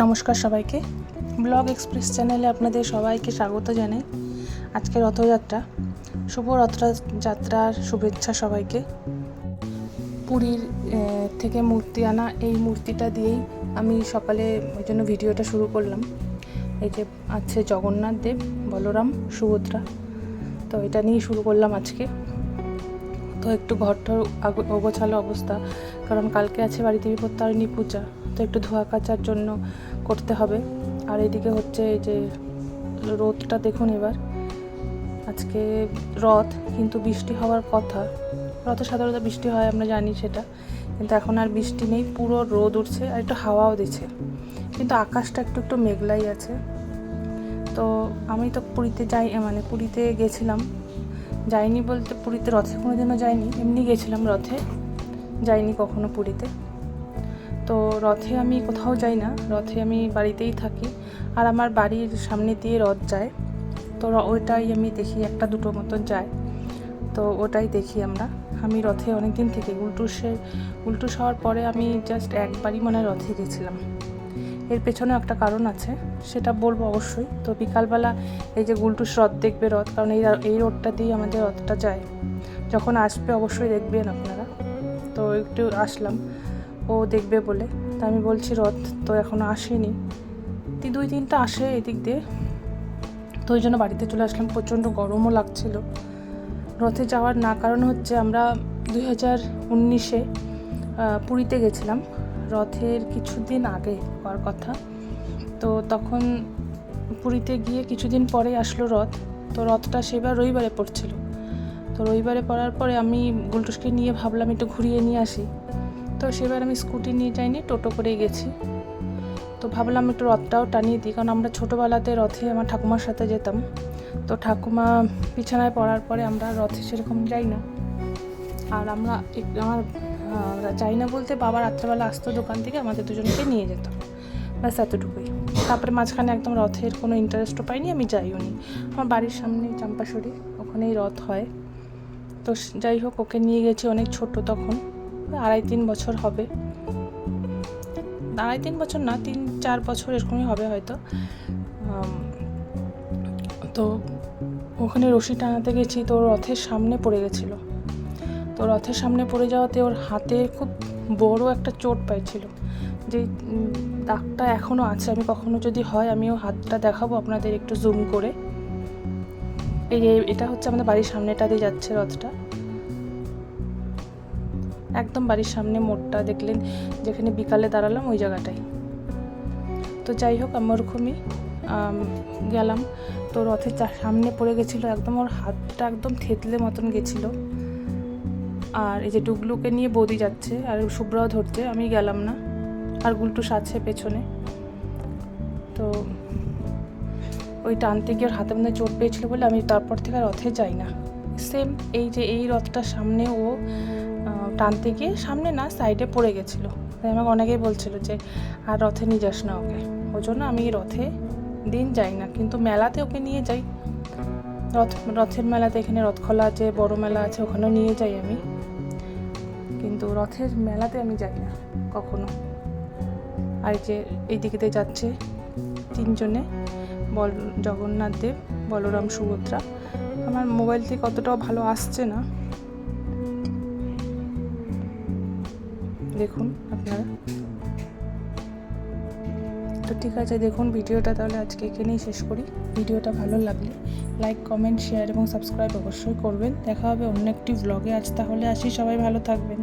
নমস্কার সবাইকে। Blog express চ্যানেলে আপনাদের সবাইকে স্বাগত জানাই। আজকে রথযাত্রা। শুভ রথযাত্রার শুভেচ্ছা সবাইকে। পুরীর থেকে মূর্তি আনা এই মূর্তিটা দিয়েই আমি সকালে ওই জন্য ভিডিওটা শুরু করলাম। এই যে আছে জগন্নাথ দেব, বলরাম, সুভদ্রা। তো এটা নিয়েই শুরু করলাম আজকে। তো একটু ঘরটার অগোছালো অবস্থা। কারণ কালকে আছে বাড়িতে বিপত্তারিণী পূজা, তো একটু ধোয়া কাচার জন্য করতে হবে। আর এদিকে হচ্ছে এই যে রোদটা দেখুন এবার। আজকে রথ, কিন্তু বৃষ্টি হওয়ার কথা। রথে সাধারণত বৃষ্টি হয়, আমরা জানি সেটা। কিন্তু এখন আর বৃষ্টি নেই, পুরো রোদ উঠছে আর একটু হাওয়াও দিচ্ছে। কিন্তু আকাশটা একটু একটু মেঘলাই আছে। তো আমি তো পুরীতে যাই মানে পুরীতে গেছিলাম। যাইনি বলতে পুরীতে, রথে কোনো দিনও যাইনি। এমনি গেছিলাম রথে। যাইনি কখনো পুরীতে। তো রথে আমি কোথাও যাই না। রথে আমি বাড়িতেই থাকি। আর আমার বাড়ির সামনে দিয়ে রথ যায়। তো ওইটাই আমি দেখি, একটা দুটো মতন যায়। তো ওটাই দেখি আমরা। আমি রথে অনেক দিন থেকে উল্টুসে উল্টুস হওয়ার পরে আমি জাস্ট একবারই মনে রথে গেছিলাম। এর পেছনে একটা কারণ আছে, সেটা বলব অবশ্যই। তো বিকালবেলা এই যে গুলটুস রথ দেখবে রথ কারণ এই এই রোডটা দিয়ে আমাদের রথটা যায়। যখন আসবে অবশ্যই দেখবেন আপনারা। তো একটু আসলাম, ও দেখবে বলে। তা আমি বলছি রথ তো এখনও আসেনি। তি, দুই তিনটা আসে এদিক দিয়ে। তো ওই জন্য বাড়িতে চলে আসলাম, প্রচণ্ড গরমও লাগছিল। রথে যাওয়ার না কারণ হচ্ছে আমরা দুই হাজার উনিশে পুরীতে গেছিলাম। রথের কিছুদিন আগে হওয়ার কথা। তো তখন পুরীতে গিয়ে কিছুদিন পরে আসলো রথ। তো রথটা সেবার রবিবারে পড়ছিল। তো রবিবারে পড়ার পরে আমি গুলটুসকে নিয়ে ভাবলাম একটু ঘুরিয়ে নিয়ে আসি। তো সেবার আমি স্কুটি নিয়ে যাইনি, টোটো করেই গেছি। তো ভাবলাম একটু রথটাও টানিয়ে দিই, কারণ আমরা ছোটোবেলাতে রথে আমার ঠাকুমার সাথে যেতাম। তো ঠাকুমা বিছানায় পড়ার পরে আমরা রথে সেরকম যাই না। আর আমরা আমার যাই না বলতে বাবা রাত্রেবেলা আসতো দোকান থেকে, আমাদের দুজনকে নিয়ে যেত। ব্যাস এতটুকুই। তারপরে মাঝখানে একদম রথের কোনো ইন্টারেস্টও পাইনি, আমি যাইও নি। আমার বাড়ির সামনে চাম্পাশড়ি ওখানেই রথ হয়। তো যাই হোক, ওকে নিয়ে গেছি অনেক ছোট তখন, আড়াই তিন বছর হবে। আড়াই তিন বছর না, তিন, চার বছর এরকমই হবে হয়তো। তো ওখানে রশি টানাতে গেছি, তো রথের সামনে পড়ে গেছিল। তো রথের সামনে পড়ে যাওয়াতে ওর হাতে খুব বড় একটা চোট পাইছিল। যে দাগটা এখনও আছে, আমি কখনো যদি হয় আমি ও হাতটা দেখাবো, আপনাদের একটু জুম করে। এই এটা হচ্ছে আমাদের বাড়ির সামনেটা দিয়ে যাচ্ছে রথটা। একদম বাড়ির সামনে মোড়টা দেখলেন, যেখানে বিকালে দাঁড়ালাম ওই জায়গাটাই। তো যাই হোক আমি ওরকমই গেলাম। তো রথের সামনে পড়ে গেছিল, একদম ওর হাতটা একদম থেতলে মতন গেছিল। আর এই যে ডুগলুকে নিয়ে বৌদি যাচ্ছে, আর শুভ্রাও ধরছে আমি গেলাম না। আর গুলটুস আছে পেছনে। তো ওই টানতে গিয়ে ওর হাতে মধ্যে চোট পেয়েছিল বলে আমি তারপর থেকে রথে যাই না। সেম এই যে এই রথটার সামনে ও টানতে গিয়ে সামনে না সাইডে পড়ে গেছিল। তাই আমাকে অনেকেই বলছিল যে, আর রথে নিয়ে যাস না ওকে। ওই জন্য আমি রথে দিন যাই না, কিন্তু মেলাতে ওকে নিয়ে যাই। রথ, রথের মেলাতে এখানে রথখোলা আছে, বড় মেলা আছে, ওখানেও নিয়ে যাই আমি। কিন্তু রথের মেলাতে আমি যাই না, কখনো। আর যে এই দিকে যাচ্ছে তিনজনে, বল, জগন্নাথ দেব, বলরাম সুভদ্রা। আমার মোবাইল থেকে অতটাও ভালো আসছে না। দেখুন আপনারা। তো ঠিক আছে, দেখুন ভিডিওটা তাহলে আজকে এখানেই শেষ করি। ভিডিওটা ভালো লাগলে লাইক কমেন্ট শেয়ার এবং সাবস্ক্রাইব অবশ্যই করবেন। দেখা হবে অন্য একটি ব্লগে আজ তাহলে আসি, সবাই ভালো থাকবেন।